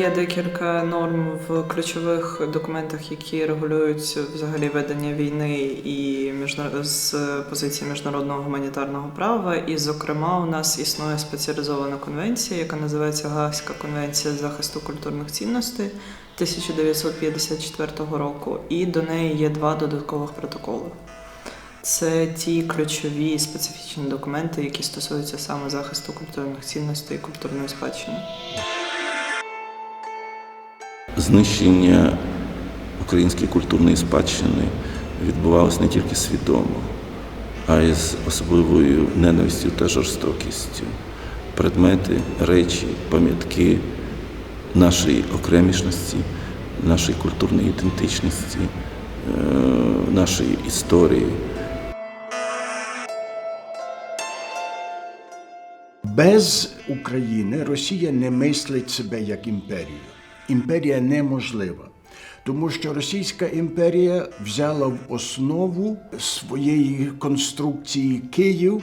Є декілька норм в ключових документах, які регулюють взагалі ведення війни і з позиції міжнародного гуманітарного права. І, зокрема, у нас існує спеціалізована конвенція, яка називається Гаагська конвенція захисту культурних цінностей 1954 року, і до неї є два додаткових протоколи. Це ті ключові специфічні документи, які стосуються саме захисту культурних цінностей і культурної спадщини. Знищення української культурної спадщини відбувалося не тільки свідомо, а й з особливою ненавистю та жорстокістю. Предмети, речі, пам'ятки нашої окремішності, нашої культурної ідентичності, е, нашої історії. Без України Росія не мислить себе як імперію. Імперія неможлива. Тому що Російська імперія взяла в основу своєї конструкції Київ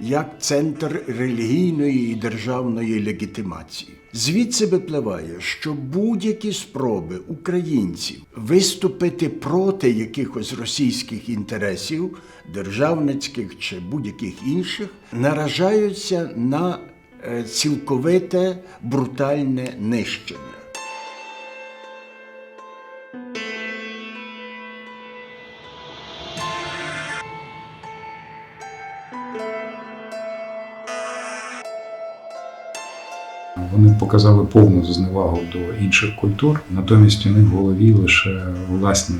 як центр релігійної і державної легітимації. Звідси випливає, що будь-які спроби українців виступити проти якихось російських інтересів, державницьких чи будь-яких інших, наражаються на е, цілковите брутальне нищення. Показали повну зневагу до інших культур, натомість у них в голові лише власні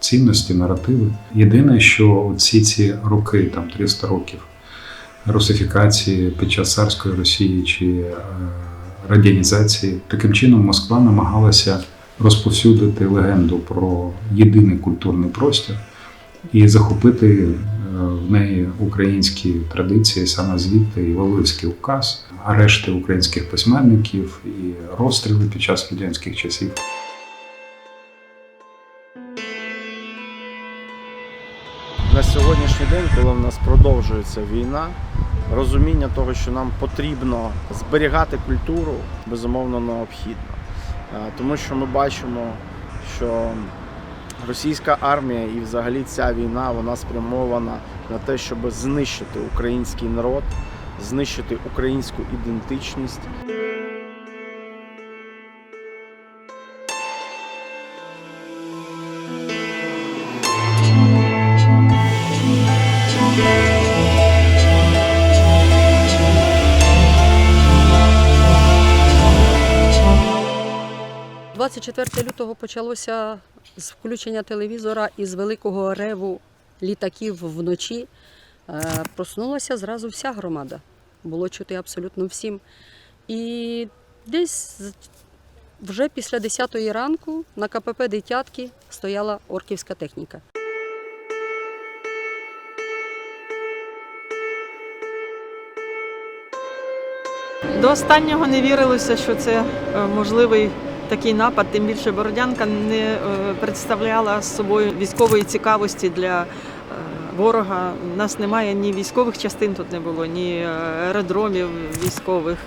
цінності, наративи. Єдине, що всі ці роки, там 300 років русифікації під час царської Росії чи е, радянізації, таким чином Москва намагалася розповсюдити легенду про єдиний культурний простір і захопити в неї українські традиції, саме звідти і Валивський указ, арешти українських письменників і розстріли під час радянських часів. на сьогоднішній день, коли в нас продовжується війна, розуміння того, що нам потрібно зберігати культуру, безумовно необхідно. Е, Тому що ми бачимо, що російська армія і взагалі ця війна вона спрямована на те, щоб знищити український народ, знищити українську ідентичність. – 24 лютого почалося з включення телевізора і з великого реву літаків вночі. Е, Проснулася зразу вся громада. Було чути абсолютно всім. І десь вже після 10-ї ранку на КПП Дитятки стояла орківська техніка. До останнього не вірилося, що це е, можливий такий напад. Тим більше Бородянка не е, представляла собою військової цікавості для е, ворога. У нас немає ні військових частин тут не було, ні е, аеродромів військових,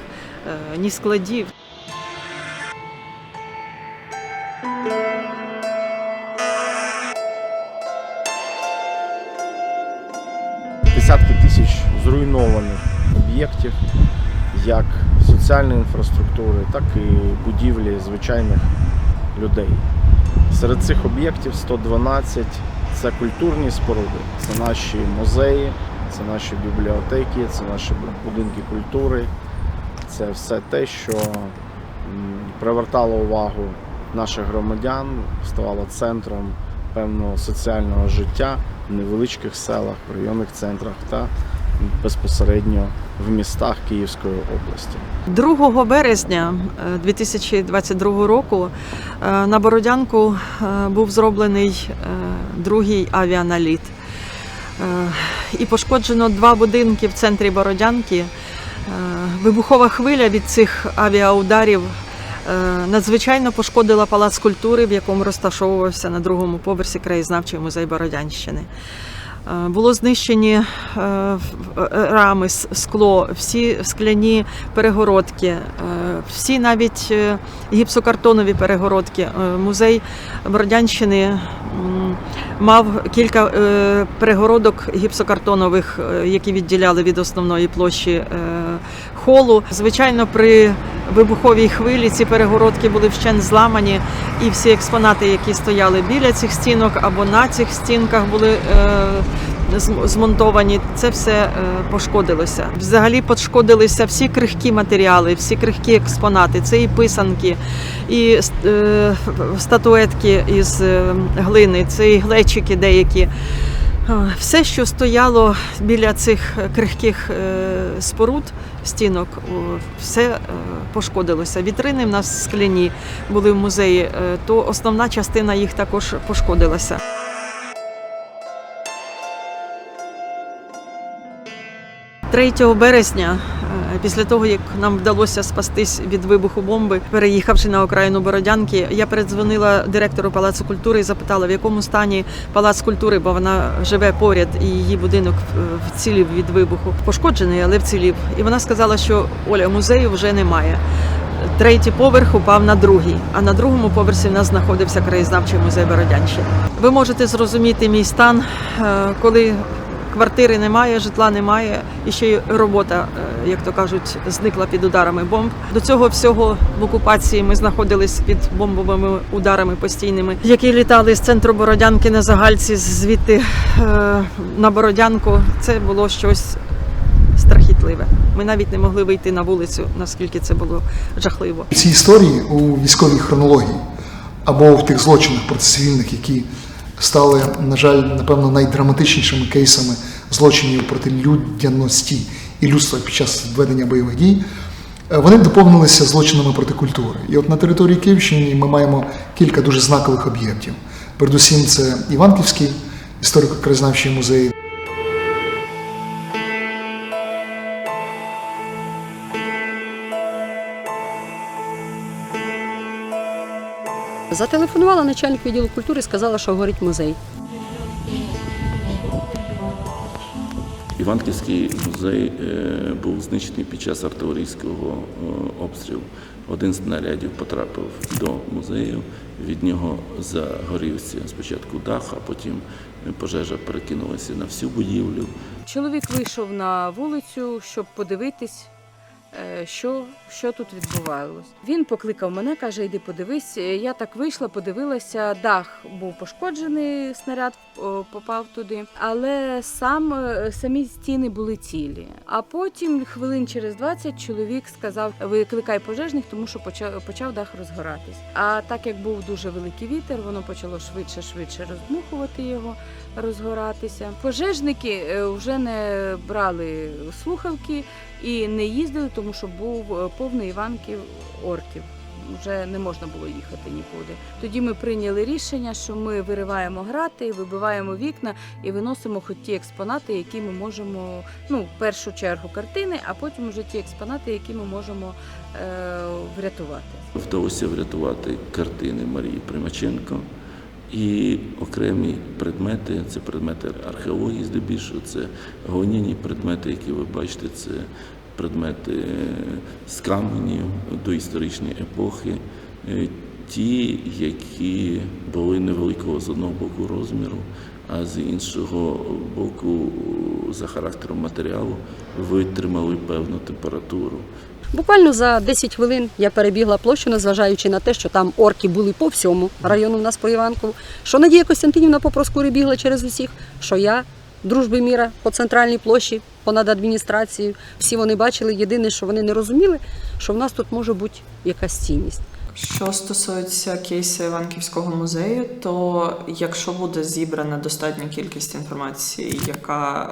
ні складів. десятки тисяч зруйнованих об'єктів, як соціальної інфраструктури, так і будівлі звичайних людей. Серед цих об'єктів 112 це культурні споруди, це наші музеї, це наші бібліотеки, це наші будинки культури, це все те, що привертало увагу наших громадян, ставало центром певного соціального життя в невеличких селах, в районних центрах та безпосередньо в містах Київської області. 2 березня е, 2022 року е, на Бородянку е, був зроблений е, другий авіаналіт. Е, І пошкоджено два будинки в центрі Бородянки. Е, Вибухова хвиля від цих авіаударів е, надзвичайно пошкодила палац культури, в якому розташовувався на другому поверсі краєзнавчий музей Бородянщини. Е, Було знищені е, е, рами, скло, всі скляні перегородки, всі навіть гіпсокартонові перегородки. Музей Бородянщини мав кілька перегородок гіпсокартонових, які відділяли від основної площі холу. Звичайно, при вибуховій хвилі ці перегородки були вщент зламані, і всі експонати, які стояли біля цих стінок або на цих стінках, були е, змонтовані. Це все е, пошкодилося. Взагалі пошкодилися всі крихкі матеріали, всі крихкі експонати. Це і писанки, і е, статуетки із е, глини, це і глечики деякі. Все, що стояло біля цих крихких споруд, стінок, все е, пошкодилося. Вітрини в нас скляні були в музеї, е, то основна частина їх також пошкодилася. Третього березня, е, після того як нам вдалося спастись від вибуху бомби, переїхавши на окраїну Бородянки, я передзвонила директору Палацу культури і запитала, в якому стані палац культури, бо вона живе поряд, і її будинок е, вцілів від вибуху. Пошкоджений, але вцілів. І вона сказала, що Оля, музею вже немає. Третій поверх упав на другий, а на другому поверсі в нас знаходився краєзнавчий музей Бородянщини. Ви можете зрозуміти мій стан, е, коли квартири немає, житла немає, і ще й робота, е, як то кажуть, зникла під ударами бомб. До цього всього в окупації ми знаходились під бомбовими ударами постійними, які літали з центру Бородянки на загальці, звідти е, на Бородянку. Це було щось страхітливе. Ми навіть не могли вийти на вулицю, наскільки це було жахливо. ці історії у військовій хронології або в тих злочинах процесуальних, які стали, на жаль, напевно, найдраматичнішими кейсами злочинів проти людяності і людства під час ведення бойових дій, е, вони доповнилися злочинами проти культури. І от на території Київщини ми маємо кілька дуже знакових об'єктів. Передусім, це Іванківський історико-краєзнавчий музей, Зателефонувала начальник відділу культури, сказала, що горить музей. Іванківський музей е, був знищений під час артилерійського е, обстрілу. Один з снарядів потрапив до музею. Від нього загорівся спочатку дах, а потім пожежа перекинулася на всю будівлю. Чоловік вийшов на вулицю, щоб подивитись, що, що тут відбувалось. Він покликав мене, каже: йди подивись. Е, Я так вийшла, подивилася. Дах був пошкоджений, снаряд попав туди, але сам, е, самі стіни були цілі. А потім, хвилин через 20, чоловік сказав: викликай пожежних, тому що почав, почав дах розгоратись. А так як був дуже великий вітер, воно почало швидше швидше роздмухувати його розгоратися. Пожежники е, вже не брали слухавки і не їздили, тому що був е, повний Іванків орків. Вже не можна було їхати нікуди. Тоді ми прийняли рішення, що ми вириваємо грати, вибиваємо вікна і виносимо хоч ті експонати, які ми можемо, ну, в першу чергу картини, а потім вже ті експонати, які ми можемо е, врятувати. Вдалося врятувати картини Марії Примаченко і окремі предмети, це предмети археології здебільшого, це глиняні предмети, які ви бачите, це предмети з каменів до історичної епохи. Е, Ті, які були невеликого з одного боку розміру, а з іншого боку, за характером матеріалу, витримали певну температуру. Буквально за 10 хвилин я перебігла площу, незважаючи на те, що там орки були по всьому району в нас по Іванкову, що Надія Костянтинівна по Проскурі бігла через усіх, що я дружби міра по центральній площі, понад адміністрацією. Всі вони бачили. Єдине, що вони не розуміли, що в нас тут може бути якась цінність. Що стосується кейсу Іванківського музею, то якщо буде зібрана достатня кількість інформації, яка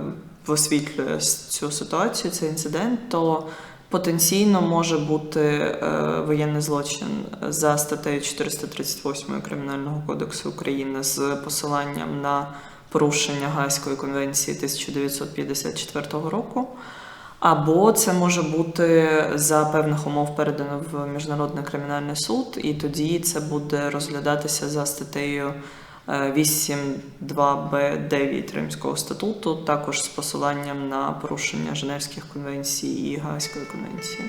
е, висвітлює цю ситуацію, цей інцидент, то потенційно може бути е, воєнний злочин за статтею 438 Кримінального кодексу України з посиланням на порушення Гаазької конвенції 1954 року. Або це може бути за певних умов передано в міжнародний кримінальний суд, і тоді це буде розглядатися за статтею 8.2b9 Римського статуту, також з посиланням на порушення Женевських конвенцій і Гаазької конвенції.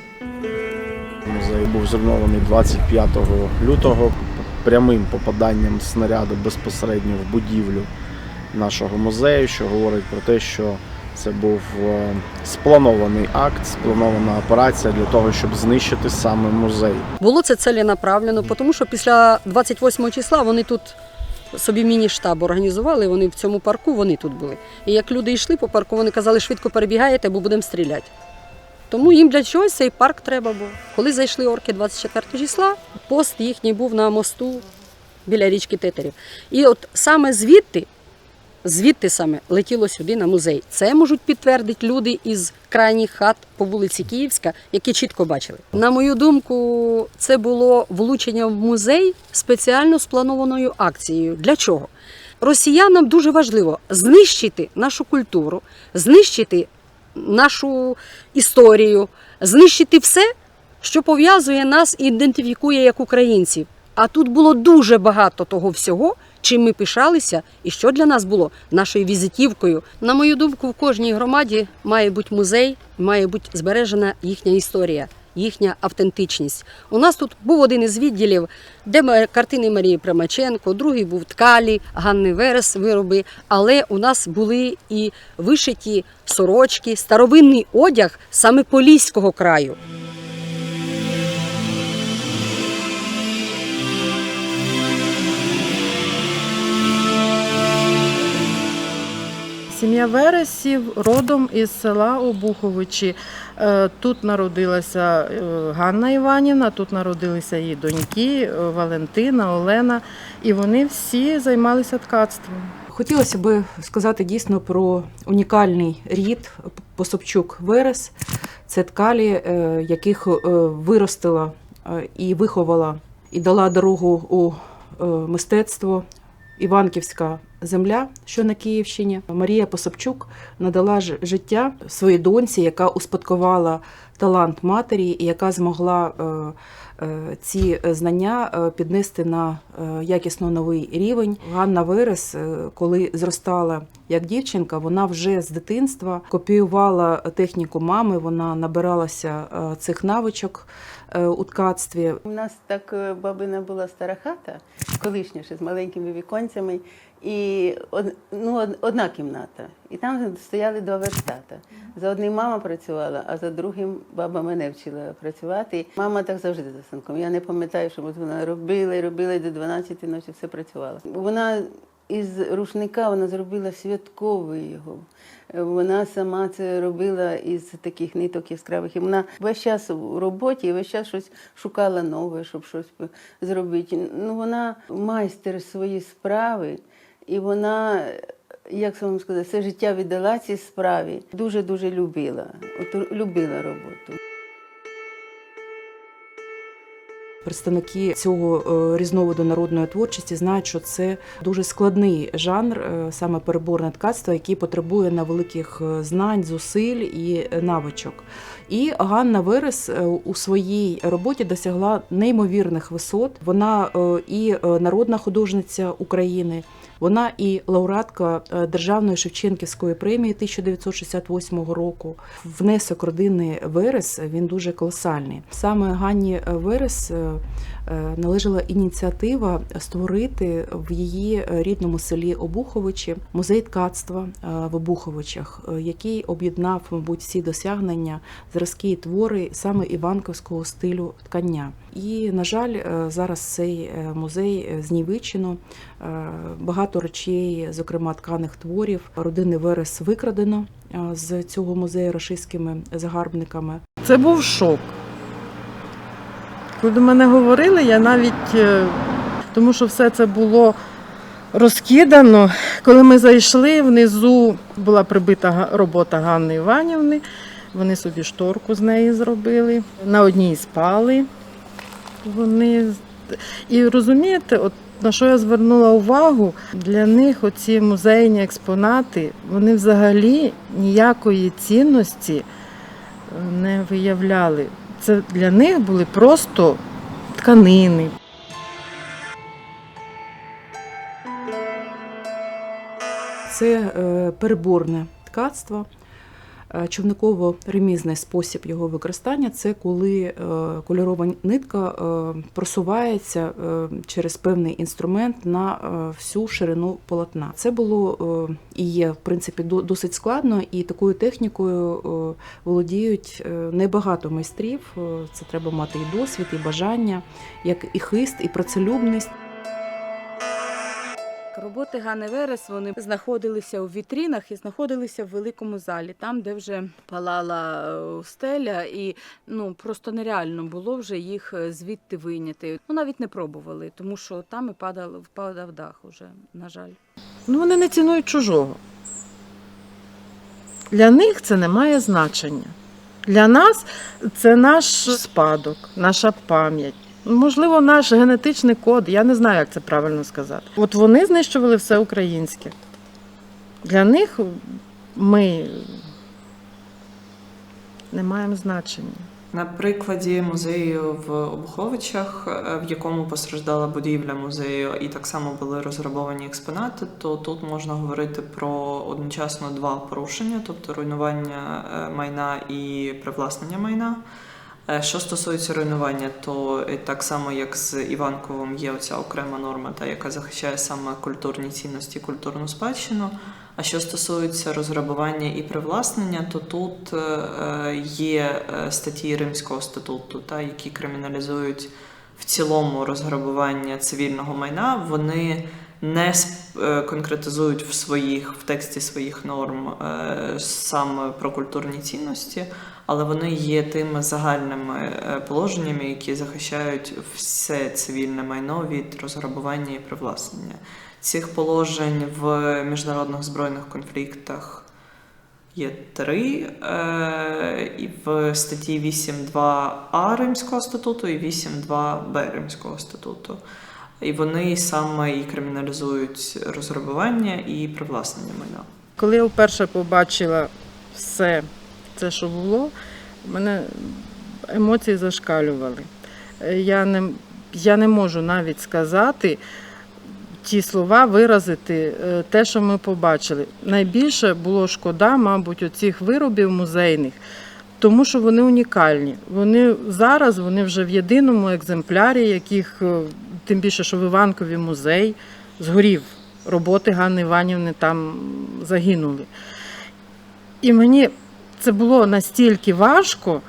Музей був зруйнований 25 лютого прямим попаданням снаряду безпосередньо в будівлю нашого музею, що говорить про те, що це був е, спланований акт, спланована операція для того, щоб знищити саме музей. Було це целенаправлено, тому що після 28 числа вони тут собі міні-штаб організували, вони в цьому парку, вони тут були. І як люди йшли по парку, вони казали, швидко перебігаєте, бо будемо стріляти. Тому їм для чогось цей парк треба був. Коли зайшли орки 24 числа, пост їхній був на мосту біля річки Тетерів. І от саме звідти, звідти саме летіло сюди на музей. Це можуть підтвердити люди із крайніх хат по вулиці Київська, які чітко бачили. На мою думку, це було влучення в музей спеціально спланованою акцією. Для чого? Росіянам дуже важливо знищити нашу культуру, знищити нашу історію, знищити все, що пов'язує нас і ідентифікує як українців. А тут було дуже багато того всього, чим ми пишалися, і що для нас було нашою візитівкою. На мою думку, в кожній громаді має бути музей, має бути збережена їхня історія, їхня автентичність. У нас тут був один із відділів, де картини Марії Примаченко, другий був ткалі, Ганни Верес вироби. Але у нас були і вишиті сорочки, старовинний одяг саме Поліського краю. Сім'я Вересів родом із села Обуховичі. Е, Тут народилася е, Ганна Іванівна, тут народилися її доньки е, Валентина, Олена, і вони всі займалися ткацтвом. Хотілося би сказати дійсно про унікальний рід Пособчук Верес. Це ткалі, яких виростила і виховала, і дала дорогу у мистецтво Іванківська земля, що на Київщині. Марія Пособчук надала життя своїй доньці, яка успадкувала талант матері і яка змогла е, е, ці знання е, піднести на якісно новий рівень. Ганна Верес, коли зростала як дівчинка, вона вже з дитинства копіювала техніку мами, вона набиралася цих навичок у ткацтві. У нас так бабина була стара хата, колишня ще з маленькими віконцями, і ну, одна кімната. І там стояли два верстата. За одним мама працювала, а за другим баба мене вчила працювати. Мама так завжди за станком. Я не пам'ятаю, що вона робила і робила і до 12 ночі все працювала. Вона із рушника вона зробила святковий його. Вона сама це робила із таких ниток яскравих. І вона весь час у роботі, і весь час щось шукала нове, щоб щось зробити. Ну, вона майстер своєї справи, і вона, як вам сказати, все життя віддала цій справі. Дуже-дуже любила. От любила роботу. Представники цього е, різновиду народної творчості знають, що це дуже складний жанр, е, саме переборне ткацтво, який потребує на великих е, знань, зусиль і навичок. І Ганна Верес у своїй роботі досягла неймовірних висот. Вона і народна художниця України. Вона і лауреатка е, Державної Шевченківської премії 1968 року. Внесок родини Верес він дуже колосальний. Саме Ганні Верес е, належала ініціатива створити в її рідному селі Обуховичі музей ткацтва е, в Обуховичах, е, який об'єднав, мабуть, всі досягнення, зразки і твори саме іванковського стилю ткання. І, на жаль, е, зараз цей е, музей е, знівечено. Е, Багато речей, зокрема тканих творів, родини Верес викрадено е, з цього музею рашистськими загарбниками. Це був шок. Коли до мене говорили, я навіть, е, тому що все це було розкидано. Коли ми зайшли, внизу була прибита робота Ганни Іванівни. Вони собі шторку з неї зробили. На одній спали. Вони і розумієте, от на що я звернула увагу, для них оці музейні експонати, вони взагалі ніякої цінності е, не виявляли. Це для них були просто тканини. Це е, переборне ткацтво. Е, Човниково-ремізний спосіб його використання це коли е, кольорова нитка е, просувається через певний інструмент на всю ширину полотна. Це було і є в принципі досить складно, і такою технікою володіють небагато майстрів. Це треба мати і досвід, і бажання, як і хист, і працелюбність. Роботи Гани Верес вони знаходилися у вітрінах і знаходилися в великому залі, там, де вже палала е, стеля, і ну просто нереально було вже їх е, звідти вийняти. Ну навіть не пробували, тому що там і падав, впадав дах уже, на жаль. Ну, вони не цінують чужого. Для них це не має значення. Для нас це наш спадок, наша пам'ять. Можливо, наш генетичний код, я не знаю, як це правильно сказати. От вони знищували все українське. Для них ми не маємо значення. На прикладі музею в Обуховичах, е, в якому постраждала будівля музею, і так само були розграбовані експонати, то тут можна говорити про одночасно два порушення, тобто руйнування е, майна і привласнення майна. Е, Що стосується руйнування, то так само як з Іванковим є оця окрема норма, та яка захищає саме культурні цінності, культурну спадщину. А що стосується розграбування і привласнення, то тут е, є е, статті Римського статуту, та, які криміналізують в цілому розграбування цивільного майна. Вони не конкретизують в своїх в тексті своїх норм саме про культурні цінності, але вони є тими загальними е, положеннями, які захищають все цивільне майно від розграбування і привласнення. Цих положень в міжнародних збройних конфліктах є три. Е, і в статті 8.2а Римського статуту і 8.2б Римського статуту. І вони саме і криміналізують розграбування і привласнення майна. Коли я вперше побачила все це, що було, мене емоції зашкалювали. Е, Я не, я не можу навіть сказати ті слова, виразити е, те, що ми побачили. Найбільше було шкода, мабуть, оцих виробів музейних, тому що вони унікальні. Вони зараз вони вже в єдиному екземплярі, яких е, тим більше, що в Іванкові музей згорів. Роботи Ганни Іванівни там загинули. І мені це було настільки важко,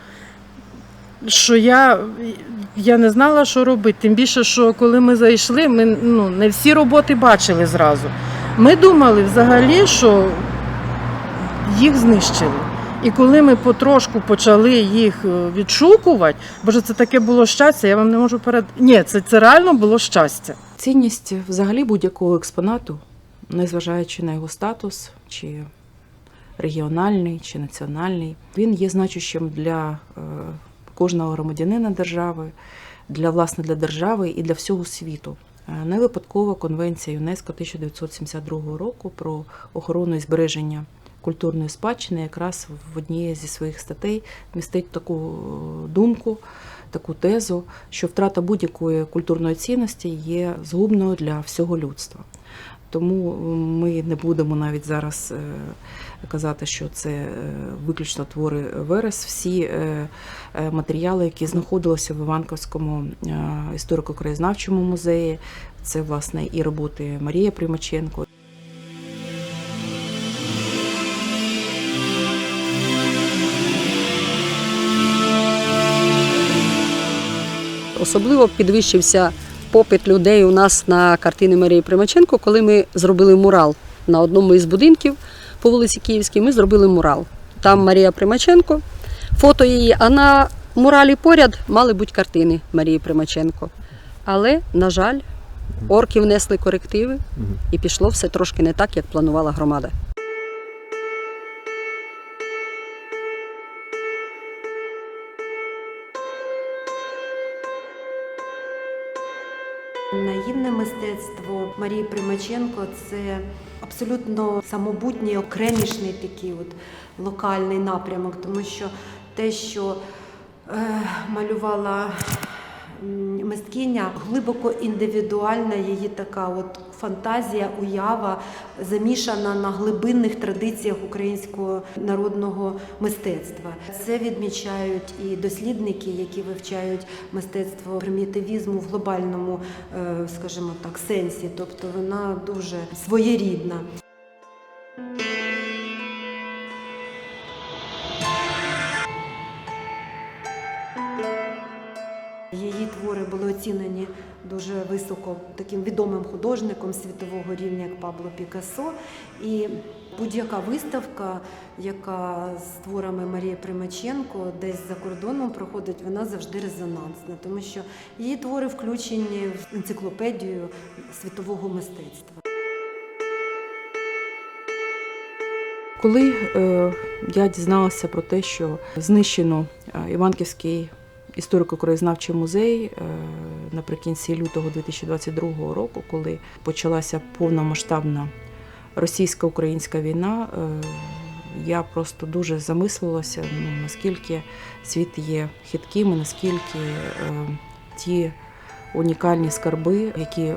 що я, я не знала, що робити. Тим більше, що коли ми зайшли, ми ну, не всі роботи бачили зразу. Ми думали взагалі, що їх знищили. І коли ми потрошку почали їх е, відшукувати, боже, це таке було щастя, я вам не можу перед. Ні, це, це реально було щастя. Цінність взагалі будь-якого експонату, незважаючи на його статус, чи регіональний, чи національний, він є значущим для е, кожного громадянина держави, для власне для держави і для всього світу. Е, Не випадково Конвенція ЮНЕСКО 1972 року про охорону і збереження культурної спадщини якраз в одній зі своїх статей містить таку е, думку, таку тезу, що втрата будь-якої культурної цінності є згубною для всього людства. Тому ми не будемо навіть зараз е, казати, що це е, виключно твори Верес. Всі е, е, матеріали, які знаходилися в Іванковському е, історико-краєзнавчому музеї, це власне і роботи Марії Примаченко, Особливо підвищився попит людей у нас на картини Марії Примаченко, коли ми зробили мурал на одному із будинків по вулиці Київській. Ми зробили мурал. Там Марія Примаченко, фото її, а на муралі поряд мали бути картини Марії Примаченко. Але, на жаль, орки внесли корективи і пішло все трошки не так, як планувала громада. Наївне мистецтво Марії Примаченко це абсолютно самобутній, окремішний такий от локальний напрямок, тому що те, що е, малювала мисткиня глибоко індивідуальна, її така от фантазія, уява замішана на глибинних традиціях українського народного мистецтва. Це відмічають і дослідники, які вивчають мистецтво примітивізму в глобальному, е, скажімо так, сенсі. Тобто вона дуже своєрідна. Оцінені дуже високо таким відомим художником світового рівня, як Пабло Пікассо. І будь-яка виставка, яка з творами Марії Примаченко десь за кордоном проходить, вона завжди резонансна, тому що її твори включені в енциклопедію світового мистецтва. Коли е, я дізналася про те, що знищено е, Іванківський історико-краєзнавчий музей е, наприкінці лютого 2022 року, коли почалася повномасштабна російсько-українська війна, е, я просто дуже замислилася, ну, наскільки світ є хитким, і наскільки е, ті унікальні скарби, які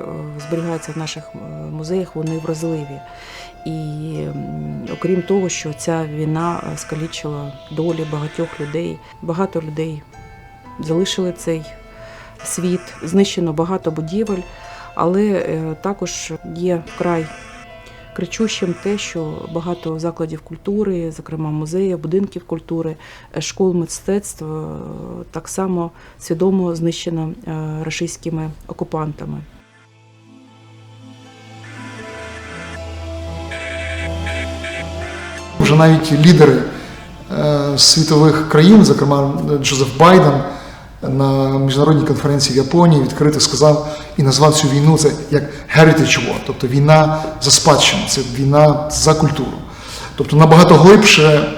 зберігаються в наших музеях, вони вразливі. І окрім того, що ця війна скалічила долі багатьох людей, багато людей залишили цей світ, знищено багато будівель, але е, також є вкрай кричущим те, що багато закладів культури, зокрема музеїв, будинків культури, е, школ мистецтв, е, так само свідомо знищено рашистськими окупантами. Вже навіть лідери світових країн, зокрема Джозеф Байден, на міжнародній конференції в Японії відкрито сказав і назвав цю війну це як heritage war, тобто війна за спадщину, це війна за культуру. Тобто набагато глибше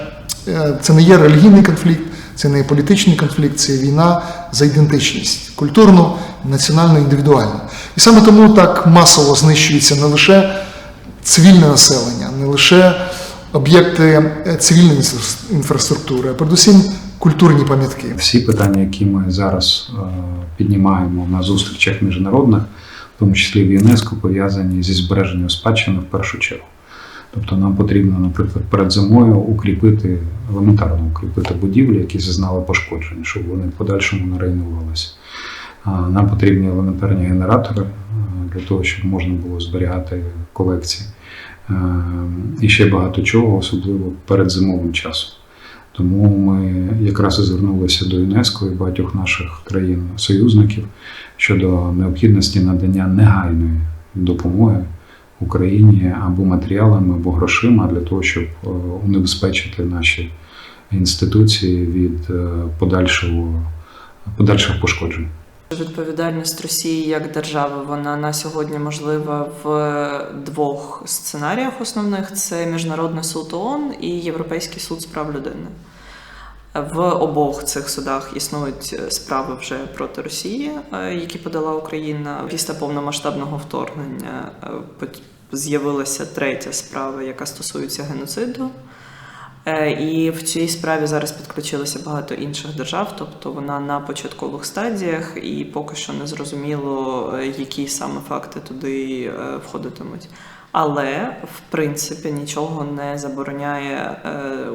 е, це не є релігійний конфлікт, це не є політичний конфлікт, це війна за ідентичність культурну, національну, індивідуальну. І саме тому так масово знищується не лише цивільне населення, не лише об'єкти е, цивільної інфраструктури, а передусім культурні пам'ятки. Всі питання, які ми зараз е, піднімаємо на зустрічах міжнародних, в тому числі в ЮНЕСКО, пов'язані зі збереженням спадщини в першу чергу. Тобто нам потрібно, наприклад, перед зимою укріпити, елементарно укріпити будівлі, які зазнали пошкоджень, щоб вони в подальшому не руйнувалися. Нам потрібні елементарні генератори е, для того, щоб можна було зберігати колекції. Е, І ще багато чого, особливо перед зимовим часом. Тому ми якраз і звернулися до ЮНЕСКО і багатьох наших країн-союзників щодо необхідності надання негайної допомоги Україні або матеріалами, або грошима для того, щоб е, унебезпечити наші інституції від е, подальшого, подальших пошкоджень. Відповідальність Росії як держави вона на сьогодні можлива в двох сценаріях основних: це Міжнародний суд ООН і Європейський суд з прав людини. В обох цих судах існують справи вже проти Росії, е, які подала Україна. Після повномасштабного вторгнення е, з'явилася третя справа, яка стосується геноциду. Е, І в цій справі зараз підключилося багато інших держав, тобто вона на початкових стадіях, і поки що не зрозуміло, е, які саме факти туди е, входитимуть. Але в принципі нічого не забороняє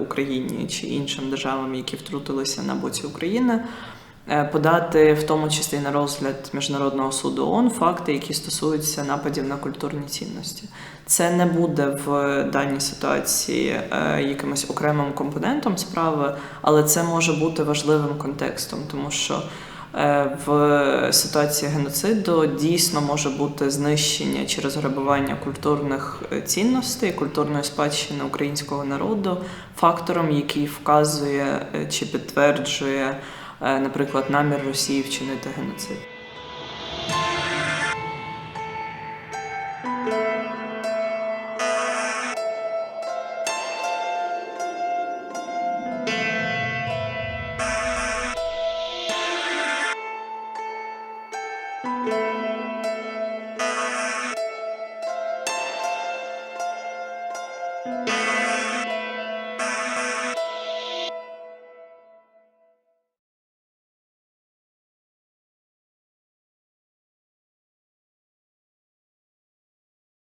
Україні чи іншим державам, які втрутилися на боці України, подати в тому числі на розгляд міжнародного суду ООН факти, які стосуються нападів на культурні цінності. Це не буде в даній ситуації е, якимось окремим компонентом справи, але це може бути важливим контекстом, тому що е, в ситуації геноциду дійсно може бути знищення через грабування культурних е, цінностей, культурної спадщини українського народу фактором, який вказує е, чи підтверджує, е, наприклад, намір Росії вчинити геноцид.